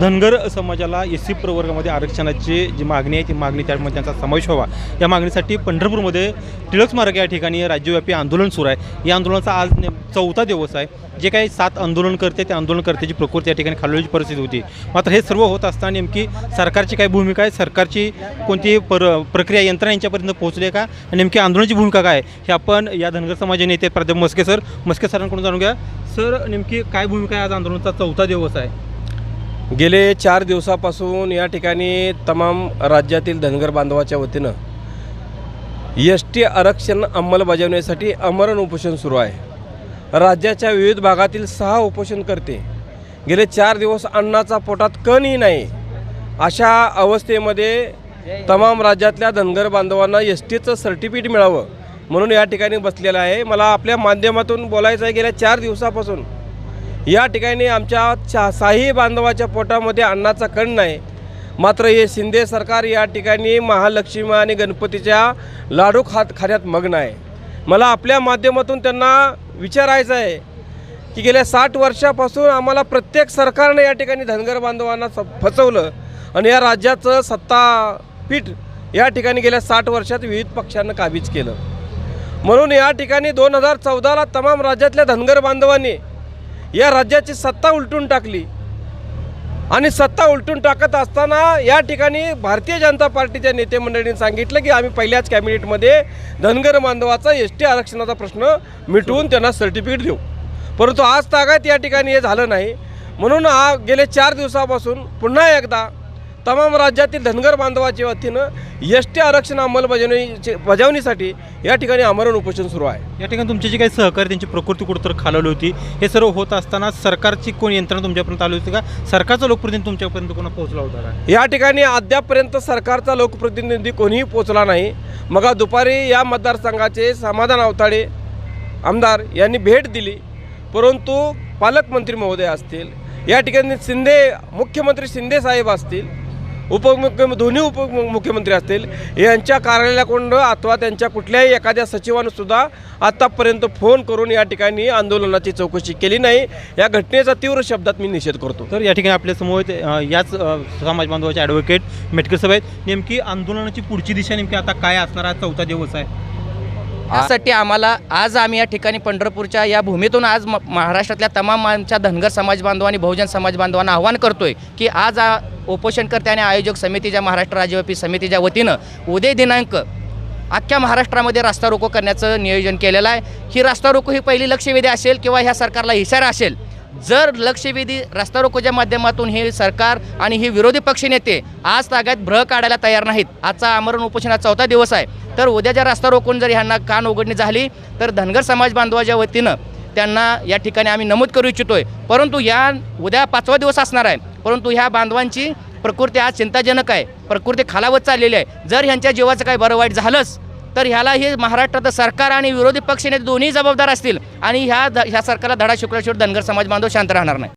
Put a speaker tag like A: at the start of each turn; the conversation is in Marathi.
A: धनगर समाजाला एस सी प्रवर्गामध्ये आरक्षणाची जी मागणी आहे ती मागणी त्यामध्ये त्यांचा समावेश व्हावा. या मागणीसाठी पंढरपूरमध्ये टिळक स्मारक या ठिकाणी राज्यव्यापी आंदोलन सुरू आहे. या आंदोलनाचा आज चौथा दिवस आहे. जे काही सात आंदोलन करते त्या आंदोलनकर्त्याची प्रकृती या ठिकाणी खालवल्याची परिस्थिती होती. मात्र हे सर्व होत असताना नेमकी सरकारची काय भूमिका आहे? सरकारची कोणती पर प्रक्रिया यंत्रणा यांच्यापर्यंत पोहोचली आहे का? आणि नेमकी आंदोलनाची भूमिका काय हे आपण या धनगर समाजाचे नेते प्राध्यापक मस्के सर मस्के सरांकडून जाणून घ्या. सर नेमकी काय भूमिका आहे आज आंदोलनाचा चौथा दिवस आहे?
B: गेले चार दिवसापासून या ठिकाणी तमाम राज्यातील धनगर बांधवाच्या वतीनं एस टी आरक्षण अंमलबजावणीसाठी अमरण उपोषण सुरू आहे. राज्याच्या विविध भागातील सहा उपोषणकर्ते गेले चार दिवस अन्नाचा पोटात कणही नाही. अशा अवस्थेमध्ये तमाम राज्यातल्या धनगर बांधवांना एस टीचं सर्टिफिकेट मिळावं म्हणून या ठिकाणी बसलेलं आहे. मला आपल्या माध्यमातून बोलायचं आहे गेल्या चार दिवसापासून या ठिकाणी आमच्या चा साही बांधवाच्या पोटामध्ये अन्नाचा कण नाही. मात्र हे शिंदे सरकार या ठिकाणी महालक्ष्मी आणि गणपतीच्या लाडू खात खाण्यात मग्न आहे. मला आपल्या माध्यमातून त्यांना विचारायचं आहे की गेल्या साठ वर्षापासून आम्हाला प्रत्येक सरकारने या ठिकाणी धनगर बांधवांना स फसवलं आणि या राज्याचं सत्तापीठ या ठिकाणी गेल्या साठ वर्षात विविध पक्षांना काबीज केलं. म्हणून या ठिकाणी दोन हजार चौदाला तमाम राज्यातल्या धनगर बांधवांनी या राज्याची सत्ता उलटून टाकली. आणि सत्ता उलटून टाकत असताना या ठिकाणी भारतीय जनता पार्टीच्या नेते मंडळींनी सांगितलं की आम्ही पहिल्याच कॅबिनेटमध्ये धनगर बांधवाचा एस टी आरक्षणाचा प्रश्न मिटवून त्यांना सर्टिफिकेट देऊ. परंतु आज तागात या ठिकाणी हे झालं नाही. म्हणून हा गेले चार दिवसापासून पुन्हा एकदा तमाम राज्यातील धनगर बांधवाच्या वतीनं एस टी आरक्षण अंमलबजावणी बजावणीसाठी या ठिकाणी आमरण उपोषण सुरू आहे.
A: या ठिकाणी तुमचे जे काही सहकारी त्यांची प्रकृती कुठंतर खालवली होती हे सर्व होत असताना सरकारची कोण यंत्रणा तुमच्यापर्यंत आली होती का? सरकारचा लोकप्रतिनिधी तुमच्यापर्यंत कोणा पोहोचला होता का?
B: या ठिकाणी अद्यापपर्यंत सरकारचा लोकप्रतिनिधी कोणीही पोचला नाही. मग दुपारी या मतदारसंघाचे समाधान अवताडे आमदार यांनी भेट दिली. परंतु पालकमंत्री महोदय असतील या ठिकाणी शिंदे मुख्यमंत्री शिंदे साहेब असतील उपमुख्य दोन्ही उपमुख्यमंत्री असतील यांच्या कार्यालयाकडून अथवा त्यांच्या कुठल्याही एखाद्या सचिवानंसुद्धा आत्तापर्यंत फोन करून या ठिकाणी आंदोलनाची चौकशी केली नाही. या घटनेचा तीव्र शब्दात मी निषेध करतो.
A: तर या ठिकाणी आपल्यासमोर याच समाज बांधवाचे ॲडव्होकेट मेटकर साहेब आहेत. नेमकी आंदोलनाची पुढची दिशा नेमकी आता काय असणार? आहे चौथा दिवस आहे.
C: त्यासाठी आम्हाला आज आम्ही या ठिकाणी पंढरपूरच्या या भूमीतून आज म- महाराष्ट्रातल्या तमाम आमच्या धनगर समाज बांधव आणि बहुजन समाज बांधवांना आव्हान करतोय की आज उपोषणकर्ते आणि आयोजक समितीच्या महाराष्ट्र राज्यव्यापी समितीच्या वतीनं उदय दिनांक अख्ख्या महाराष्ट्रामध्ये रास्ता रोको करण्याचं नियोजन केलेलं आहे. ही रास्ता रोको ही पहिली लक्षवेधी असेल किंवा ह्या सरकारला इशारा असेल जर लक्षवेधी रस्ता रोकोच्या माध्यमातून हे सरकार आणि हे विरोधी पक्षनेते आज तागात भ्रह काढायला तयार नाहीत. आजचा आमरण उपोषणाचा चौथा दिवस आहे. तर उद्याच्या रस्ता रोखून जर ह्यांना कान उघडणी झाली तर धनगर समाज बांधवाच्या वतीनं त्यांना या ठिकाणी आम्ही नमूद करू इच्छितोय. परंतु या उद्या पाचवा दिवस असणार आहे. परंतु ह्या बांधवांची प्रकृती आज चिंताजनक आहे. प्रकृती खालावत चाललेली आहे. जर ह्यांच्या जीवाचं काही बरं वाईट झालंच तर ह्याला हे महाराष्ट्राचं सरकार आणि विरोधी पक्षनेते दोन्ही जबाबदार असतील आणि ह्या ह्या सरकारला धडा शिकवल्याशिवाय धनगर समाज बांधव शांत राहणार नाही.